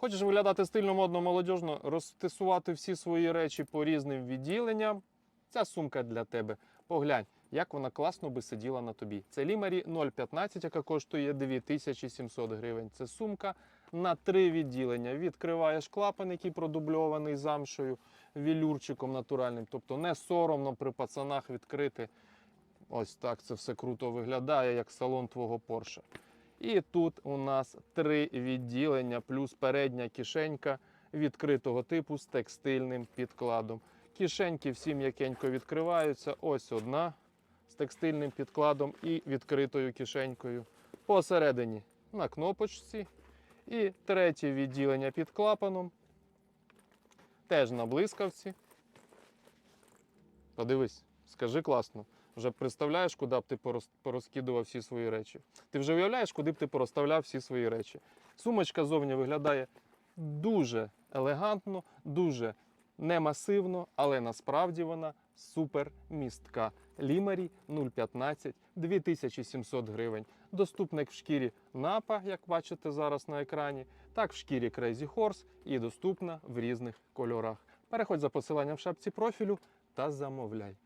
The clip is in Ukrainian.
Хочеш виглядати стильно, модно, молодіжно, розтисувати всі свої речі по різним відділенням. Ця сумка для тебе. Поглянь, як вона класно би сиділа на тобі. Це Лімарі 0,15, яка коштує 2700 гривень. Це сумка на три відділення. Відкриваєш клапан, який продубльований замшою, вілюрчиком натуральним. Тобто не соромно при пацанах відкрити. Ось так це все круто виглядає, як салон твого Порше. І тут у нас три відділення, плюс передня кишенька відкритого типу з текстильним підкладом. Кишеньки всі м'якенько відкриваються. Ось одна з текстильним підкладом і відкритою кишенькою. Посередині на кнопочці. І третє відділення під клапаном. Теж на блискавці. Подивись, скажи класно. Вже представляєш, куди б ти порозкидував всі свої речі. Ти вже уявляєш, куди б ти порозставляв всі свої речі. Сумочка зовні виглядає дуже елегантно, дуже немасивно, але насправді вона супер містка. Лімарі 0,15 2700 гривень. Доступна як в шкірі напа, як бачите зараз на екрані, так в шкірі Crazy Horse і доступна в різних кольорах. Переходь за посиланням в шапці профілю та замовляй.